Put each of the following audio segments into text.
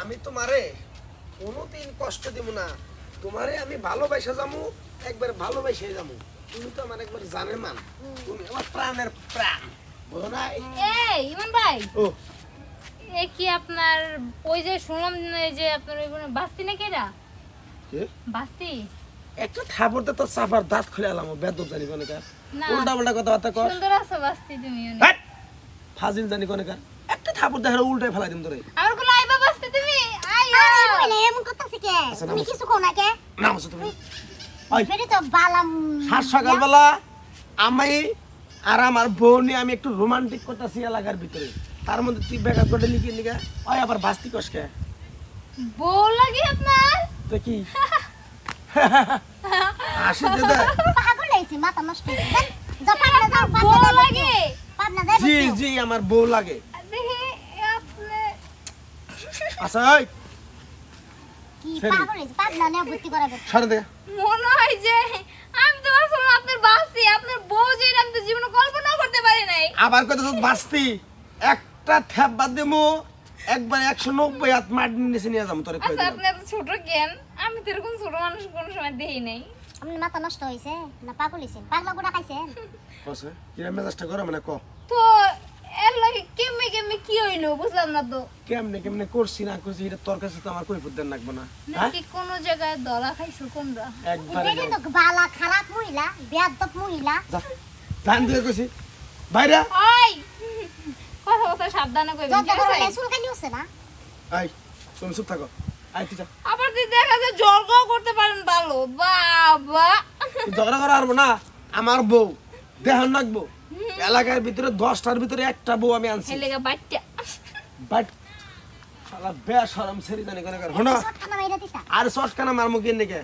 আমি তোমারে কোনোদিন কষ্ট দিব না। তোমারে আমি ভালোবাসা যামু একবার ভালোবাসে যামু। তুমি তো আমার একবার জানে মান। তুমি আমার প্রাণের প্রাণ। বুঝো না? এই ইমন ভাই। ও। এ কি আপনার ওই যে শুনলাম যে আপনার ওই বোনের বাস্তি নাকি এটা? বাস্তি? একটা থাপড়তে তো চাপার দাঁত খুলে এলাম বেদ জানি কোনে কার। না। উল্টা উল্টা কথাবার্তা কর। সুন্দর আছে বাস্তি তুমি ফাজিল জানি কোনে কার। একটা থাপড় দেখালে উল্টাই ফেলাই দিম তোরে। আমার কোলে আইবা বাস্তি তুমি আইয়া এমন করতেছে কে? আচ্ছা, তুমি কিছু কো না কে? তুমি বেরি তো বালাম সাত সকালবেলা আমি আর আমার বউ নিয়ে আমি একটু রোমান্টিক করতেছি এলাকার ভিতরে। তার মধ্যে তুই ব্যাকআপ করে লিখে লিখে ওই আবার বাস্তি কষকে বউ লাগে আপনার? তো কি? আসি দে দে। পাগল হইছে মাথা নষ্ট হইছে যা পাবনা যাও বউ লাগে। জি জি আমার বউ লাগে। আচ্ছা কি। পাগল হইছে ভর্তি করাবে দে। মনে হয় যে আমি তো ভাবছিলাম আপনার বাস্তি আপনার বউ যে আমি তো জীবনে কল্পনাও করতে পারি নাই। আবার কত বাস্তি একটা থ্যাপ বাদ দেবো একবার একশো নব্বই হাত মাটি নিচে নিয়ে যাব তোরে আচ্ছা আপনি এত ছোট জ্ঞান আমি তো এরকম ছোট মানুষ কোনো সময় দেখি নাই। আপনার মাথা নষ্ট হইছে না পাগল হইছে পাগলা গুড়া খাইছেন? কসে কিরা মেজাজটা গরম না ক? তো কেমনে কি হইল? বুঝলাম না তো। কেমনে কেমনে করছি না করছি এটা তোর কাছে তো আমার কই ফুদ্দের লাগবে না। হ্যাঁ? নাকি কোনো জায়গায় দলা খাইছো কোনরা একবারে বালা খারাপ মহিলা বেয়াদব মহিলা। জান দিয়ে কইছি। বাইরে। ওই! কথা কথা সাবধানে ঠিক চুলকানি হচ্ছে না? আই তুমি চুপ থাকো। আই তুই যা। আবার যদি দেখা যায় জলগাও করতে পারেন ভালো। বাবা! তুই ঝগড়া করা পারব না আমার বউ। দেহন রাখব। এলাকার ভিতরে দশটার ভিতরে একটা বউ আমি আনছি। বাট শালা সেরি জানি কেন কেন আর চটকানা মার মুখে নাকি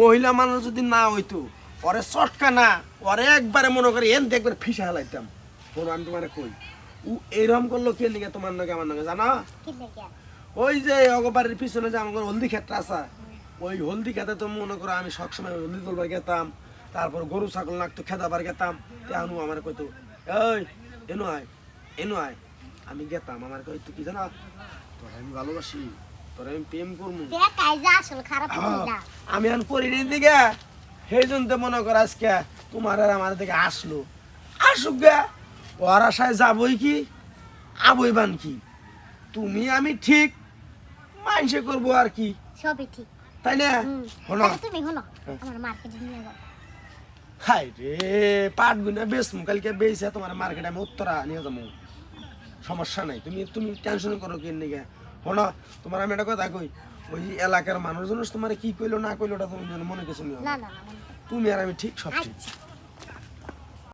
মহিলা মানুষ যদি না হইতো ওরে চটকানা ওরে একবারে মনে করে এন একবার ফিসা হেলাইতাম। শোনো আমি তোমার কই? ও এরকম করল কে নিকে তোমার নাকি আমার নাকি জানা? ওই যে অগবাড়ির পিছনে যে আমার হলদি ক্ষেত্র আছে ওই হলদি খেতে তো মনে করো আমি সবসময় হলদি তুলবার গেতাম তারপর গরু ছাগল নাকতো খেদাবার গেতাম। তেমন আমার কইতো এই এনু আয় এনু আয় আমি গেতাম। আমার কইতো কি জানা তোর আমি ভালোবাসি তোর আমি প্রেম করব দেখ কাইজা আসল খারাপ হ্যাঁ, আমি আন পরিণীর দিকে। সেই জন্য মনে কর আজকে তোমার আর আমার দিকে আসলো। আসুক গে ওর আশায় যাবই কি আবই বান কি। তুমি আমি ঠিক মাইনসে করব আর কি। সবই ঠিক। তাই না? শোনো আচ্ছা, তুমি শোনো হ্যাঁ। আমার মার্কেটে নিয়ে যাও। হাই রে পাট গুনে বেশ কালকে বেইছে তোমার মার্কেটে আমি উত্তরা নিয়ে যাব। সমস্যা নাই তুমি তুমি টেনশন করো কি নিকে তোমার আমি একটা কথা কই ওই এলাকার মানুষজন তোমার কি কইলো না কইলো ওটা তুমি মনে কিছু নিও। তুমি আর আমি ঠিক সব ঠিক। আচ্ছা।